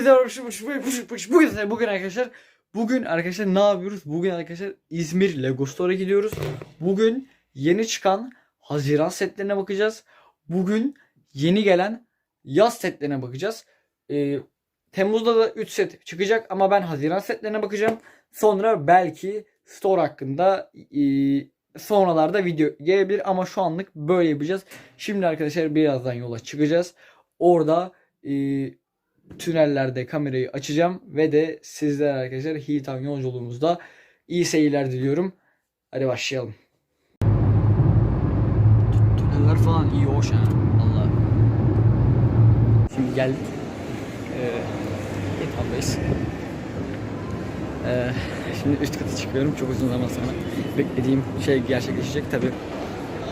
Hepinize bugün bugün arkadaşlar bugün arkadaşlar ne yapıyoruz? Bugün arkadaşlar İzmir Lego Store'a gidiyoruz. Bugün yeni çıkan Haziran setlerine bakacağız. Bugün yeni gelen yaz setlerine bakacağız. Ee, Temmuz'da da 3 set çıkacak ama ben Haziran setlerine bakacağım. Sonra belki store hakkında e, sonralarda video gelebilir ama şu anlık böyle yapacağız. Şimdi arkadaşlar birazdan yola çıkacağız. Orada e, tünellerde kamerayı açacağım ve de sizler arkadaşlar Hilltown yolculuğumuzda iyi seyirler diliyorum. Hadi başlayalım. Tüneller falan iyi hoş ha. Valla. Şimdi geldik. Ee. Ee, şimdi üst kata çıkıyorum çok uzun zaman sonra. Beklediğim şey gerçekleşecek tabi.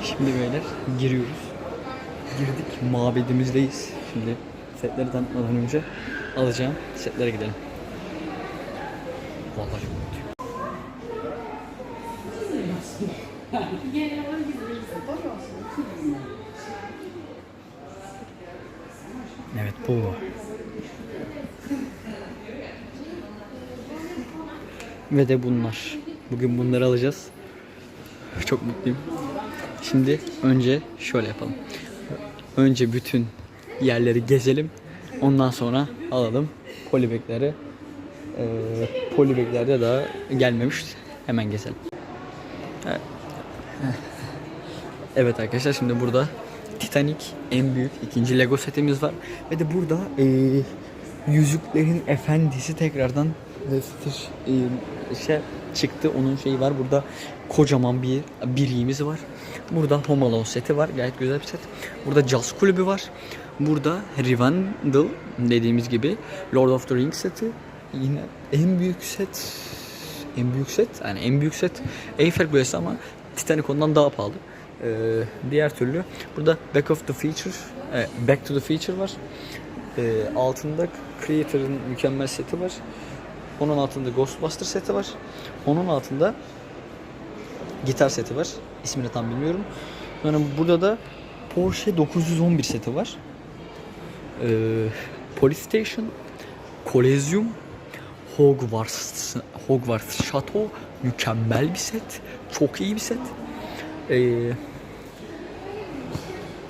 Şimdi beyler giriyoruz. Girdik mabedimizdeyiz. Şimdi setleri tanıtmadan önce alacağım setlere gidelim. Vallahi. Evet bu. Ve de bunlar. Bugün bunları alacağız. Çok mutluyum. Şimdi önce şöyle yapalım. Önce bütün yerleri gezelim. Ondan sonra alalım polibekleri. Ee, polibeklerde daha gelmemiş. Hemen gezelim. Evet. Arkadaşlar şimdi burada Titanic en büyük ikinci Lego setimiz var. Ve de burada ee, Yüzüklerin Efendisi tekrardan Vestir ee, şey çıktı. Onun şeyi var. Burada kocaman bir biriğimiz var. Burada Home Alone seti var. Gayet güzel bir set. Burada Jazz Kulübü var. Burada Rivendell dediğimiz gibi Lord of the Rings seti. Yine en büyük set en büyük set yani en büyük set Eiffel Kulesi ama Titanic ondan daha pahalı. Ee, diğer türlü burada Back of the Future e, Back to the Future var. Ee, altında Creator'ın mükemmel seti var. Onun altında Ghostbuster seti var. Onun altında gitar seti var. İsmini tam bilmiyorum. Sonra burada da Porsche 911 seti var. Ee, Police Station, Kolezyum, Hogwarts, Hogwarts Chateau mükemmel bir set. Çok iyi bir set. Ee,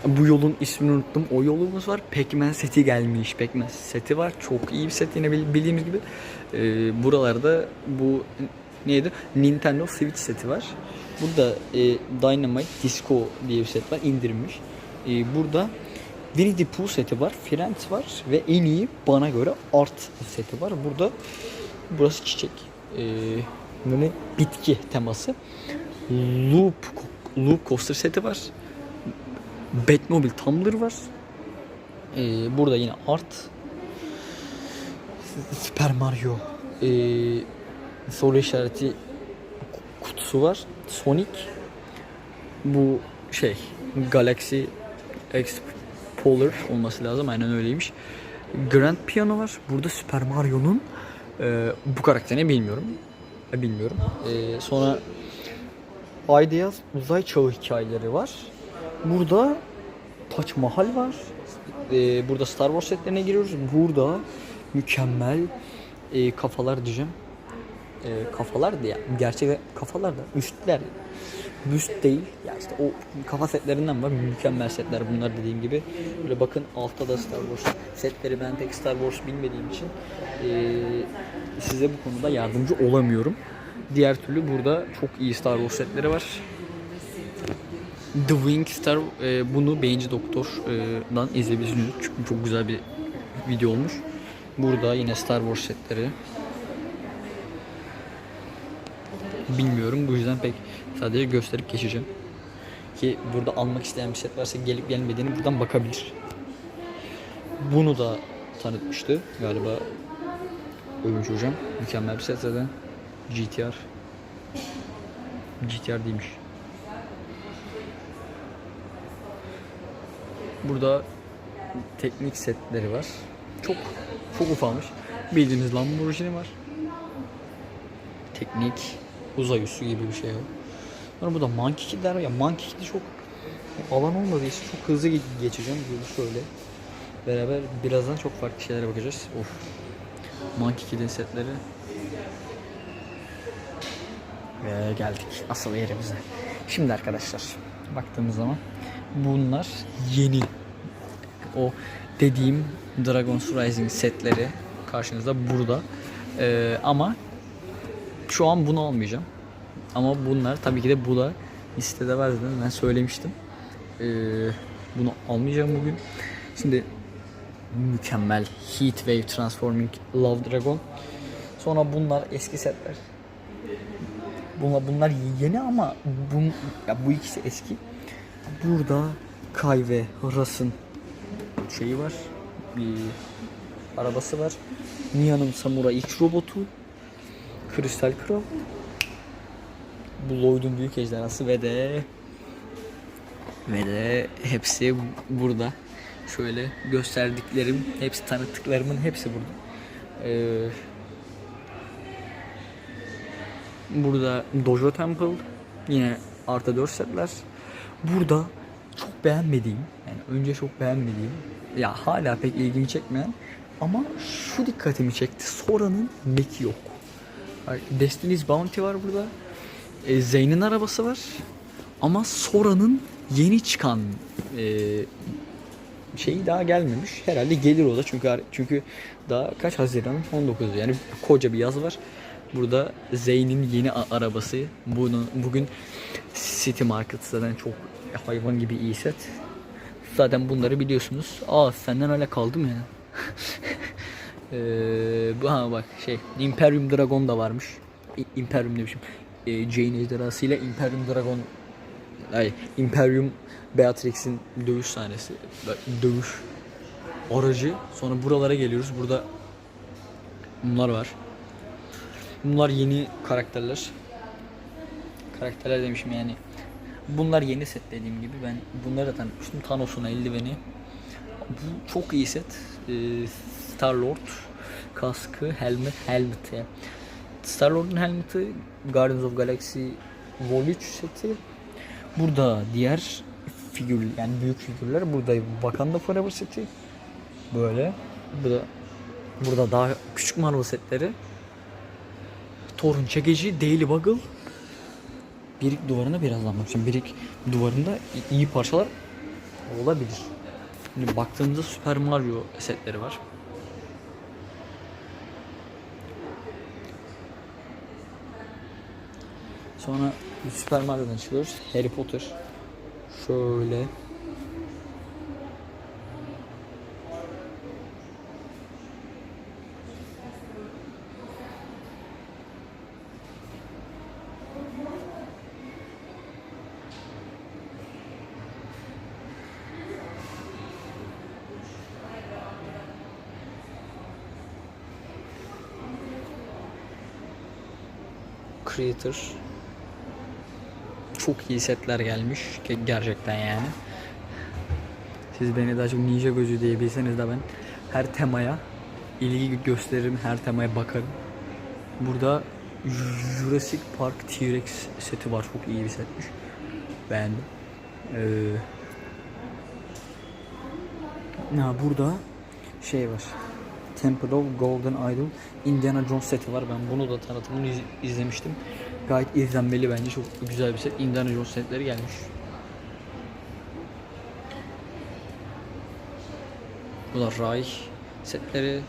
bu yolun ismini unuttum. O yolumuz var. Pac-Man seti gelmiş. Pac-Man seti var. Çok iyi bir set yine bildiğimiz gibi. Ee, buralarda bu neydi? Nintendo Switch seti var. Burada e, Dynamite Disco diye bir set var. indirilmiş. E, burada Winnie the Pooh seti var. Friends var. Ve en iyi bana göre art seti var. Burada burası çiçek. E, bitki teması. Loop Loop Coaster seti var. Batmobile Tumbler var. E, burada yine art. Super Mario. E, soru işareti kutusu var. Sonic bu şey Galaxy Explorer olması lazım. Aynen öyleymiş. Grand Piano var. Burada Super Mario'nun e, bu karakterini bilmiyorum. E, bilmiyorum. E, sonra Ideas uzay çağı hikayeleri var. Burada Taç Mahal var. E, burada Star Wars setlerine giriyoruz. Burada mükemmel e, kafalar diyeceğim. E, kafalar diye gerçek kafalar da üstler büst değil. Ya işte o kafa setlerinden var. Mükemmel setler bunlar dediğim gibi. Böyle bakın altta da Star Wars setleri. Ben pek Star Wars bilmediğim için e, size bu konuda yardımcı olamıyorum. Diğer türlü burada çok iyi Star Wars setleri var The Wing Star e, bunu Beğenci Doktor'dan izleyebilirsiniz çünkü çok güzel bir video olmuş burada yine Star Wars setleri bilmiyorum. Bu yüzden pek sadece gösterip geçeceğim. Ki burada almak isteyen bir set varsa gelip gelmediğini buradan bakabilir. Bunu da tanıtmıştı galiba Övünç hocam. Mükemmel bir set zaten. GTR. GTR değilmiş. Burada teknik setleri var. Çok çok ufalmış. Bildiğiniz Lamborghini var. Teknik uzay üssü gibi bir şey var. Sonra burada Monkey Kid'ler var. Ya Monkey çok alan olmadığı için çok hızlı ge- geçeceğim. Böyle şöyle. Beraber birazdan çok farklı şeylere bakacağız. Of. Monkey setleri. Ve geldik asıl yerimize. Şimdi arkadaşlar baktığımız zaman bunlar yeni. O dediğim Dragon's Rising setleri karşınızda burada. Ee, ama şu an bunu almayacağım. Ama bunlar tabii ki de bu da listede var zaten ben söylemiştim. Ee, bunu almayacağım bugün. Şimdi mükemmel Heat Wave Transforming Love Dragon. Sonra bunlar eski setler. Bunlar, bunlar yeni ama bun, ya bu ikisi eski. Burada Kai ve Ras'ın şeyi var. Bir arabası var. Mia'nın Samurai X robotu. Kristal Kral. Bu Lloyd'un büyük ejderhası ve de ve de hepsi burada. Şöyle gösterdiklerim, hepsi tanıttıklarımın hepsi burada. Ee, burada Dojo Temple, yine artı 4 setler. Burada çok beğenmediğim, yani önce çok beğenmediğim, ya hala pek ilgimi çekmeyen ama şu dikkatimi çekti. Sora'nın meki yok. Destiny's Bounty var burada. E, Zayn'in arabası var. Ama Sora'nın yeni çıkan e, şeyi daha gelmemiş. Herhalde gelir o da çünkü çünkü daha kaç Haziran 19 yani koca bir yaz var. Burada Zeyn'in yeni arabası. Bunu bugün City Market zaten çok hayvan gibi iyi set. Zaten bunları biliyorsunuz. Aa senden öyle kaldı mı ya? Ee, ha bak şey Imperium Dragon da varmış. Imperium demişim. Ee, Jane ejderhası ile Imperium Dragon ay Imperium Beatrix'in dövüş sahnesi. Dövüş aracı. Sonra buralara geliyoruz. Burada bunlar var. Bunlar yeni karakterler. Karakterler demişim yani. Bunlar yeni set dediğim gibi. Ben bunları da tanıtmıştım. Thanos'un eldiveni. Bu çok iyi set. Ee, Star Lord kaskı, helmet, helmet ya. Star Lord'un helmeti Guardians of Galaxy Vol 3 seti. Burada diğer figür yani büyük figürler burada Wakanda Forever seti. Böyle. Burada burada daha küçük Marvel setleri. Thor'un çekici Daily Bugle. Birik duvarına birazdan bakacağım. Birik duvarında iyi parçalar olabilir. Şimdi baktığımızda Super Mario setleri var. Sonra Super Mario'dan çıkıyoruz. Harry Potter. Şöyle. Creator. Çok iyi setler gelmiş. Ge- Gerçekten yani. Siz beni daha çok ninja gözü diye de ben her temaya ilgi gösteririm, her temaya bakarım. Burada Jurassic Park T-Rex seti var. Çok iyi bir setmiş. Beğendim. Ee, ha, burada şey var. Temple of Golden Idol Indiana Jones seti var. Ben bunu da tanıtımını iz- izlemiştim. Gayet izlenmeli bence. Çok güzel bir set. Indiana Jones setleri gelmiş. Bu da Ray setleri,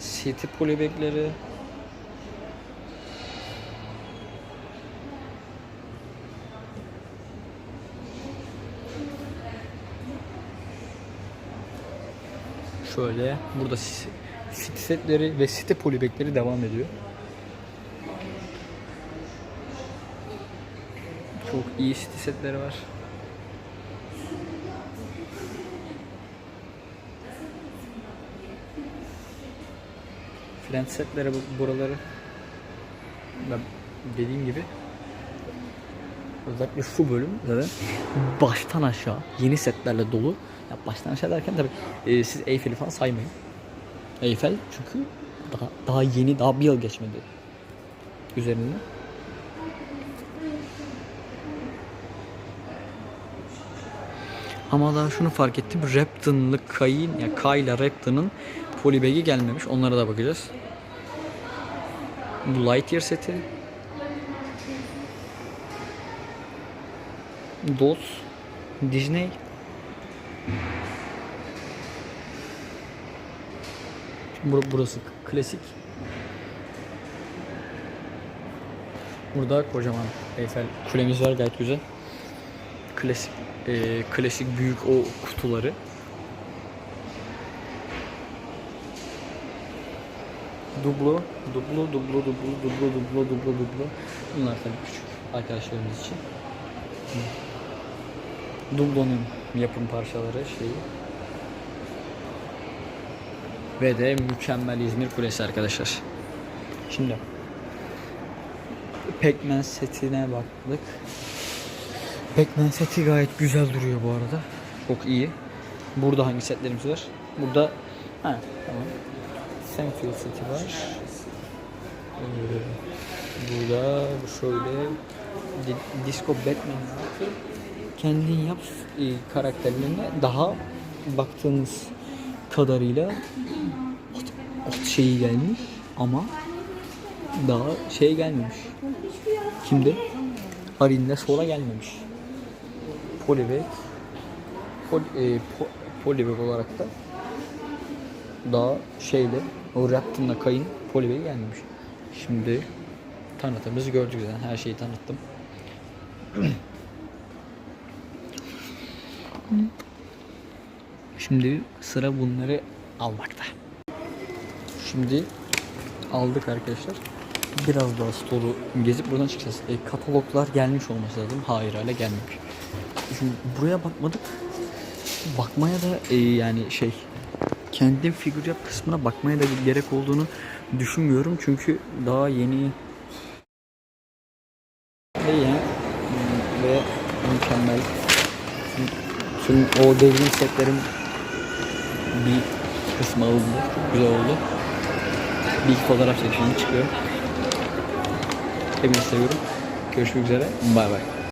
City polybagleri. Şöyle burada City setleri ve City polybagleri devam ediyor. Çok iyi City setleri var. Friend setleri bu- buraları. Dediğim gibi özellikle şu bölüm zaten baştan aşağı yeni setlerle dolu. Ya baştan aşağı derken tabii e, siz Eyfel'i falan saymayın. Eyfel çünkü daha daha yeni daha bir yıl geçmedi üzerinde. Ama daha şunu fark ettim. Repton'lı Kay'ın ya Kay'la Repton'ın polybag'i gelmemiş. Onlara da bakacağız. Bu Lightyear seti. DOS. Disney. Bur- Burası klasik. Burada kocaman Eyfel kulemiz var gayet güzel. Klasik eee, klasik büyük o kutuları. Dublo, dublo, dublo, dublo, dublo, dublo, dublo, dublo. Bunlar tabii küçük arkadaşlarımız için. Dublonun yapım parçaları şeyi. Ve de mükemmel İzmir Kulesi arkadaşlar. Şimdi Pac-Man setine baktık. Pac-Man seti gayet güzel duruyor bu arada. Çok iyi. Burada hangi setlerimiz var? Burada ha tamam. Senfield seti var. Ee, burada şöyle Di- Disco Batman. Kendin yap karakterlerine daha baktığımız kadarıyla ot, ot şeyi gelmiş ama daha şey gelmemiş. Kimdi? Arinde sola gelmemiş. Polybag Pol, e, po, Polybag olarak da daha şeyle o Raptor'la kayın Polybag gelmemiş. Şimdi tanıtımımızı gördük zaten. Her şeyi tanıttım. Şimdi sıra bunları almakta. Şimdi aldık arkadaşlar. Biraz daha store'u gezip buradan çıkacağız. E, kataloglar gelmiş olması lazım. Hayır hala gelmemiş. Şimdi buraya bakmadık. Bakmaya da e, yani şey kendim figür yap kısmına bakmaya da gerek olduğunu düşünmüyorum. Çünkü daha yeni ve yeni hmm, ve mükemmel. Tüm o devrim setlerim bir kısmı alındı. Çok güzel oldu. Bir iki fotoğraf çekişim çıkıyor. Hepinizi seviyorum. Görüşmek üzere. Bay bay.